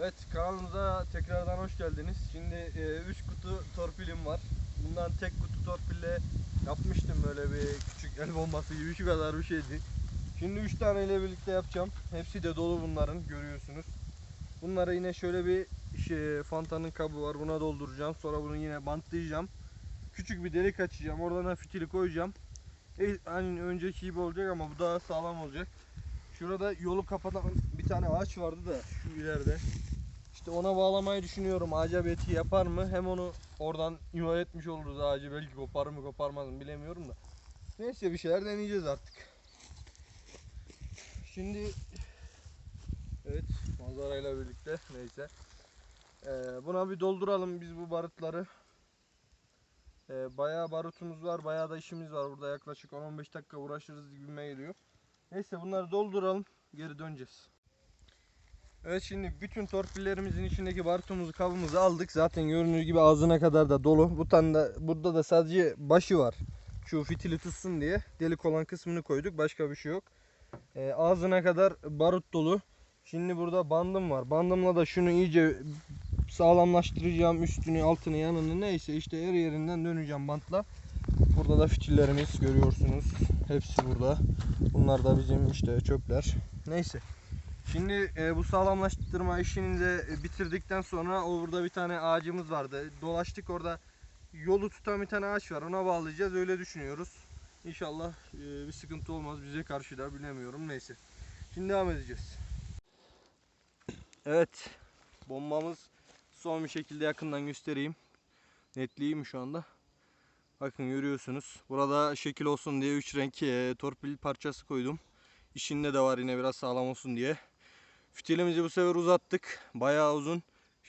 Evet kanalımıza tekrardan hoş geldiniz. Şimdi 3 kutu torpilim var. Bundan tek kutu torpille yapmıştım böyle bir küçük el bombası gibi şu kadar bir şeydi. Şimdi 3 tane ile birlikte yapacağım. Hepsi de dolu bunların görüyorsunuz. Bunlara yine şöyle bir şey, fantanın kabı var. Buna dolduracağım. Sonra bunu yine bantlayacağım. Küçük bir delik açacağım. Oradan da fitili koyacağım. E, hani önceki gibi olacak ama bu daha sağlam olacak. Şurada yolu kapatan bir tane ağaç vardı da şu ileride. İşte ona bağlamayı düşünüyorum. Ağaca beti yapar mı? Hem onu oradan imha etmiş oluruz ağacı. Belki kopar mı koparmaz mı bilemiyorum da. Neyse bir şeyler deneyeceğiz artık. Şimdi evet manzarayla birlikte neyse. Ee, buna bir dolduralım biz bu barutları. Ee, bayağı barutumuz var. Bayağı da işimiz var. Burada yaklaşık 10-15 dakika uğraşırız gibime geliyor. Neyse bunları dolduralım. Geri döneceğiz. Evet şimdi bütün torpillerimizin içindeki barutumuzu kabımızı aldık. Zaten göründüğü gibi ağzına kadar da dolu. Bu tane de, burada da sadece başı var. Şu fitili tutsun diye delik olan kısmını koyduk. Başka bir şey yok. Ee, ağzına kadar barut dolu. Şimdi burada bandım var. Bandımla da şunu iyice sağlamlaştıracağım. Üstünü, altını, yanını neyse işte her yerinden döneceğim bantla. Burada da fitillerimiz görüyorsunuz. Hepsi burada. Bunlar da bizim işte çöpler. Neyse. Şimdi e, bu sağlamlaştırma işini de e, bitirdikten sonra orada bir tane ağacımız vardı. Dolaştık orada yolu tutan bir tane ağaç var. Ona bağlayacağız. Öyle düşünüyoruz. İnşallah e, bir sıkıntı olmaz bize karşı da bilemiyorum. Neyse. Şimdi devam edeceğiz. Evet. Bombamız son bir şekilde yakından göstereyim. Netliyim şu anda. Bakın görüyorsunuz. Burada şekil olsun diye 3 renk e, torpil parçası koydum. İçinde de var yine biraz sağlam olsun diye. Fitilimizi bu sefer uzattık. Bayağı uzun.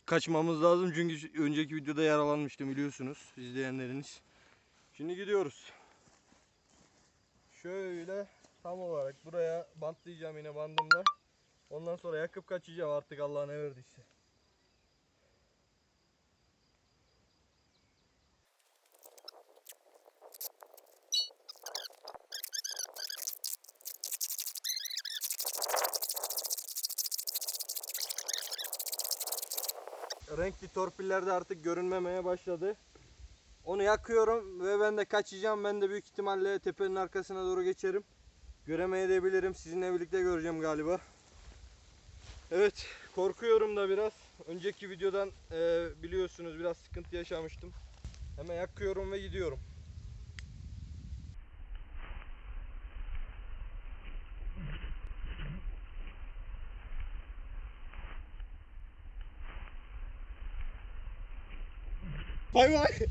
Kaçmamız lazım çünkü önceki videoda yaralanmıştım biliyorsunuz izleyenleriniz. Şimdi gidiyoruz. Şöyle tam olarak buraya bantlayacağım yine bandımla. Ondan sonra yakıp kaçacağım artık Allah ne verdiyse. Renkli torpiller de artık görünmemeye başladı. Onu yakıyorum ve ben de kaçacağım. Ben de büyük ihtimalle tepenin arkasına doğru geçerim. Göremeyebilirim. Sizinle birlikte göreceğim galiba. Evet, korkuyorum da biraz. Önceki videodan e, biliyorsunuz biraz sıkıntı yaşamıştım. Hemen yakıyorum ve gidiyorum. Bay bay.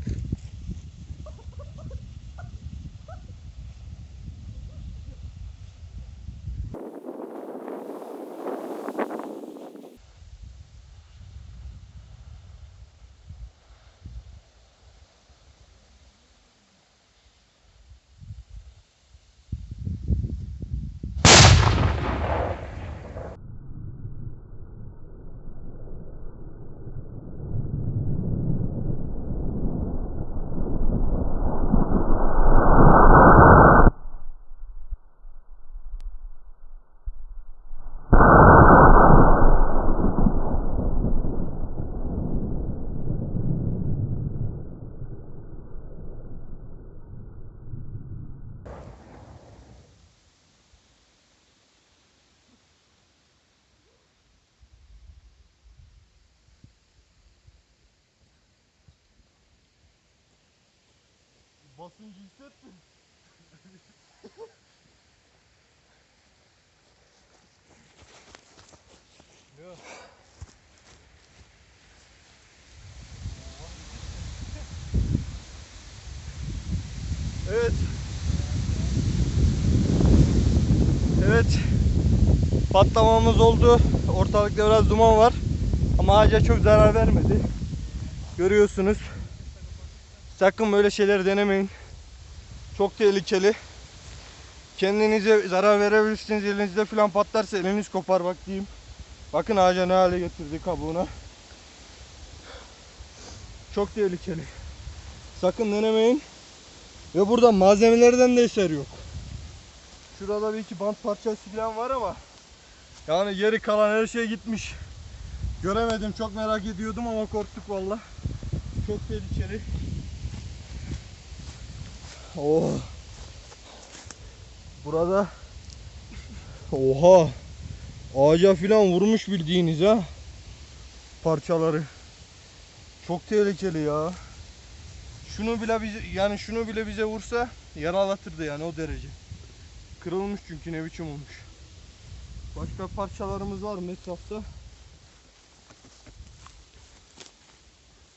Basıncı hissettin. Yok. Evet. Evet. Patlamamız oldu. Ortalıkta biraz duman var. Ama ağaca çok zarar vermedi. Görüyorsunuz. Sakın böyle şeyleri denemeyin. Çok tehlikeli. Kendinize zarar verebilirsiniz. Elinizde falan patlarsa eliniz kopar bak diyeyim. Bakın ağaca ne hale getirdi kabuğunu. Çok tehlikeli. Sakın denemeyin. Ve burada malzemelerden de eser yok. Şurada bir iki bant parçası falan var ama yani geri kalan her şey gitmiş. Göremedim çok merak ediyordum ama korktuk valla. Çok tehlikeli. Oh. Burada Oha. Ağaca filan vurmuş bildiğiniz ha. Parçaları. Çok tehlikeli ya. Şunu bile bize yani şunu bile bize vursa yaralatırdı yani o derece. Kırılmış çünkü ne biçim olmuş. Başka parçalarımız var mı etrafta?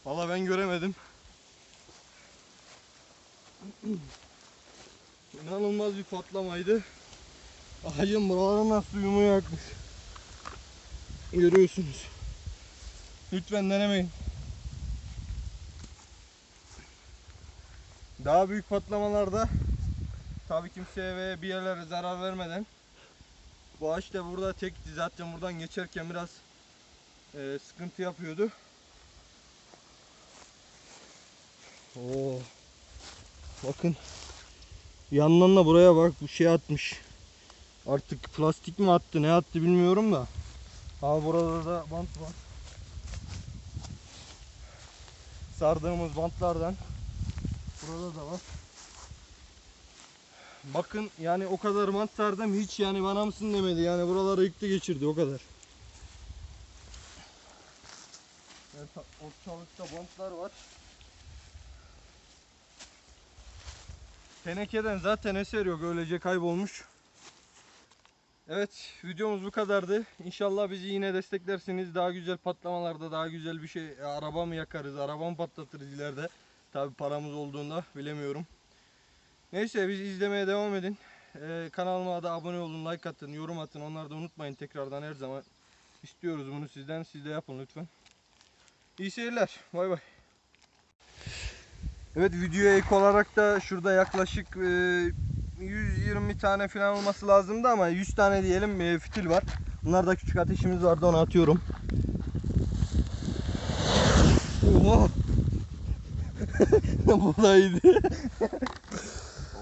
Valla ben göremedim. İnanılmaz bir patlamaydı. Ağacın buralarına suyumu yakmış. Görüyorsunuz. Lütfen denemeyin. Daha büyük patlamalarda tabii kimseye ve bir yerlere zarar vermeden bu ağaç da burada tekti zaten buradan geçerken biraz e, sıkıntı yapıyordu. Oo. Bakın. Yandan da buraya bak bu şey atmış. Artık plastik mi attı ne attı bilmiyorum da. Abi burada da bant var. Sardığımız bantlardan. Burada da var. Bakın yani o kadar bant sardım hiç yani bana mısın demedi. Yani buraları yıktı geçirdi o kadar. Evet, ortalıkta bantlar var. Tenekeden zaten eser yok. Öylece kaybolmuş. Evet videomuz bu kadardı. İnşallah bizi yine desteklersiniz. Daha güzel patlamalarda daha güzel bir şey e, araba mı yakarız, araba mı patlatırız ileride. Tabi paramız olduğunda bilemiyorum. Neyse biz izlemeye devam edin. Ee, kanalıma da abone olun, like atın, yorum atın. Onları da unutmayın tekrardan her zaman. istiyoruz bunu sizden. Siz de yapın lütfen. İyi seyirler. Bay bay. Evet videoya ek olarak da şurada yaklaşık e, 120 tane falan olması lazımdı ama 100 tane diyelim e, fitil var. Bunlar da küçük ateşimiz vardı onu atıyorum. Oha. Bu da iyiydi.